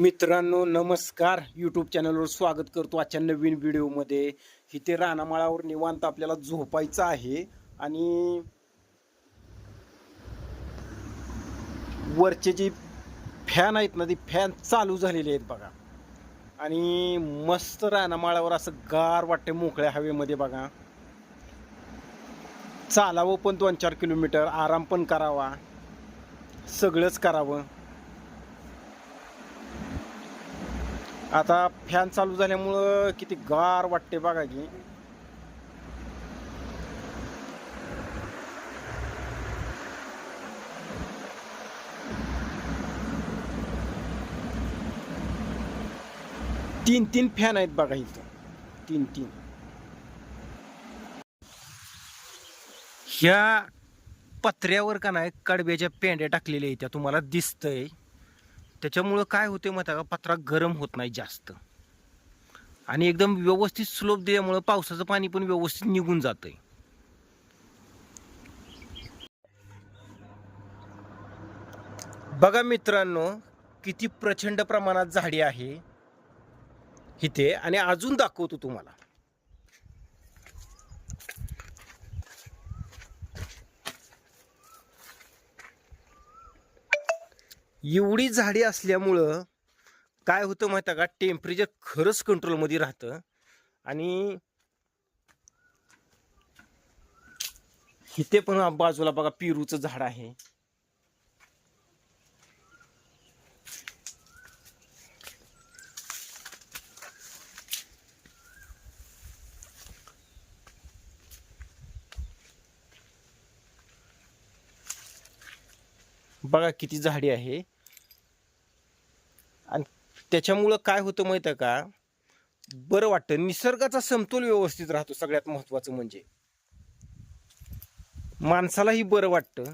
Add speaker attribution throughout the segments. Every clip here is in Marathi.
Speaker 1: मित्रांनो नमस्कार. यूट्यूब चॅनलवर स्वागत करतो आजच्या नवीन व्हिडिओमध्ये इथे रानामाळावर निवांत आपल्याला झोपायचं आहे आणि वरचे जे फॅन आहेत ना ते फॅन चालू झालेले आहेत बघा. आणि मस्त रानामाळावर असं गार वाटते मोकळ्या हवेमध्ये बघा. चालावं पण दोन चार किलोमीटर आराम पण करावा. सगळंच करावं. आता फॅन चालू झाल्यामुळं किती गार वाटते बघा की. तीन तीन फॅन आहेत बघा इथं. तीन तीन ह्या पत्र्यावर का नाही कडब्याच्या पेंड्या टाकलेल्या आहेत त्या तुम्हाला दिसतंय. त्याच्यामुळं काय होते माहिती का? पत्रा गरम होत नाही जास्त. आणि एकदम व्यवस्थित स्लोप दिल्यामुळं पावसाचं पाणी पण व्यवस्थित निघून जातंय. बघा मित्रांनो किती प्रचंड प्रमाणात झाडी आहे इथे. आणि अजून दाखवतो तुम्हाला. एवढी झाडी असल्यामुळं काय होतं माहिती का? टेम्परेचर खरंच कंट्रोलमध्ये राहतं. आणि इथे पण बाजूला बघा पेरूचं झाड आहे. बघा किती झाडी आहे. आणि त्याच्यामुळं काय होतं माहीत आहे का? बरं वाटतं. निसर्गाचा समतोल व्यवस्थित राहतो सगळ्यात महत्त्वाचं म्हणजे. माणसालाही बरं वाटतं.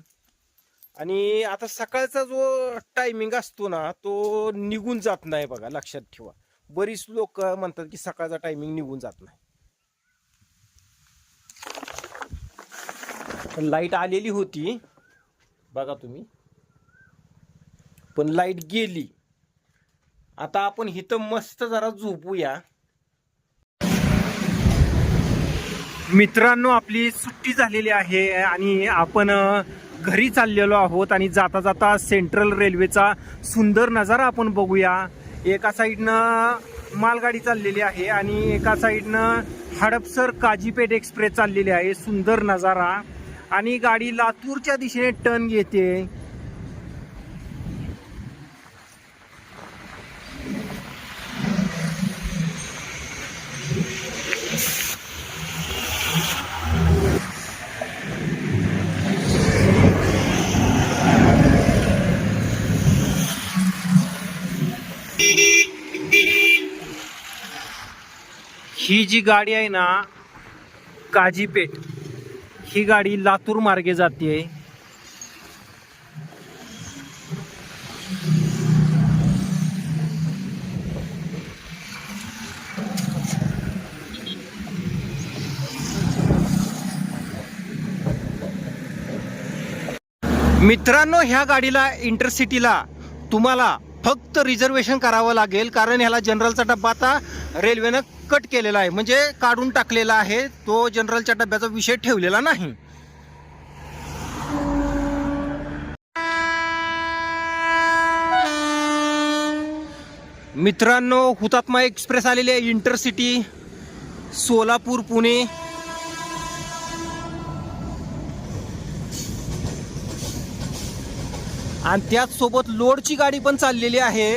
Speaker 1: आणि आता सकाळचा जो टायमिंग असतो ना तो निघून जात नाही बघा लक्षात ठेवा. बरीच लोक म्हणतात की सकाळचा टायमिंग निघून जात नाही. लाइट आलेली होती. बघा तुम्ही. पण लाइट गेली. आता आपण इथं मस्त जरा झोपूया. मित्रांनो आपली सुट्टी झालेली आहे आणि आपण घरी चाललेलो आहोत आणि जाता जाता सेंट्रल रेल्वेचा सुंदर नजारा आपण बघूया. एका साईडनं मालगाडी चाललेली आहे आणि एका साईडनं हडपसर काजीपेठ एक्सप्रेस चाललेली आहे. सुंदर नजारा. आणि गाडी लातूरच्या दिशेने टर्न घेते. ही जी गाडी आहे ना काजीपेठ ही गाडी लातूर मार्गे जाते. मित्रांनो ह्या गाडीला इंटरसिटीला तुम्हाला फक्त रिझर्वेशन करावं लागेल कारण ह्याला जनरलचा डब्बा आता रेल्वेनं कट केलेला आहे. म्हणजे काढून टाकलेला आहे. तो जनरलच्या डब्याचा विषय ठेवलेला नाही. मित्रांनो हुतात्मा एक्सप्रेस आलेली आहे इंटरसिटी सोलापूर पुणे. आणि त्याच सोबत लोडची गाडी पण चाललेली आहे.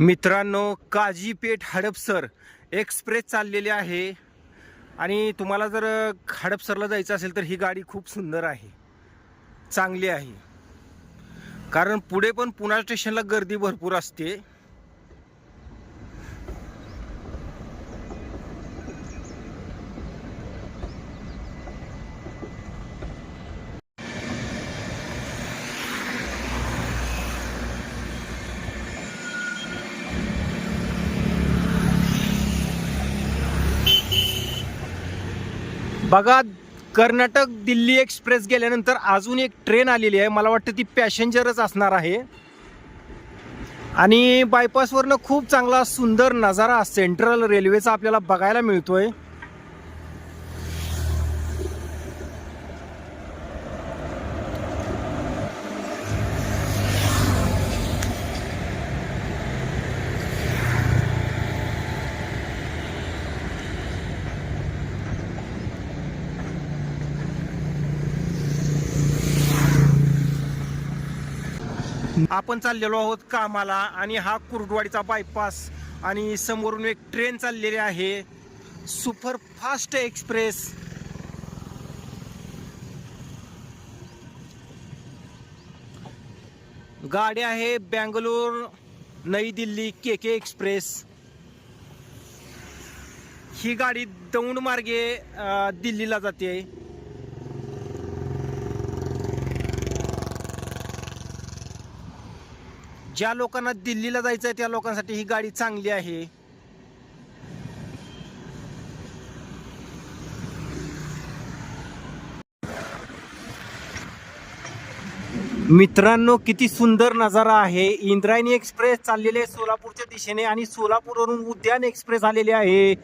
Speaker 1: मित्रांनो काजीपेठ हडपसर एक्सप्रेस चाललेली आहे. आणि तुम्हाला जर हडपसरला जायचं असेल तर ही गाडी खूप सुंदर आहे. चांगली आहे. कारण पुढे पण पुणा स्टेशनला गर्दी भरपूर असते. बघा कर्नाटक दिल्ली एक्सप्रेस गेल्यानंतर अजून एक ट्रेन आलेली आहे. मला वाटतं ती पॅसेंजरच असणार आहे. आणि बायपासवरनं खूप चांगला सुंदर नजारा सेंट्रल रेल्वेचा आपल्याला बघायला मिळतोय. आपण चाललेलो आहोत कामाला आणि हा कुर्डवाडीचा बायपास आणि समोरून एक ट्रेन चाललेली आहे. Super fast express. गाडी आहे बँगलोर नई दिल्ली के के एक्सप्रेस. ही गाडी दौंड मार्गे दिल्लीला जाते. ज्या लोकांना दिल्लीला जायचं आहे त्या लोकांसाठी ही गाडी चांगली आहे. मित्रांनो किती सुंदर नजारा आहे. इंद्रायणी एक्सप्रेस चाललेले आहे सोलापूरच्या दिशेने आणि सोलापूरवरून उद्यान एक्सप्रेस आलेले आहे.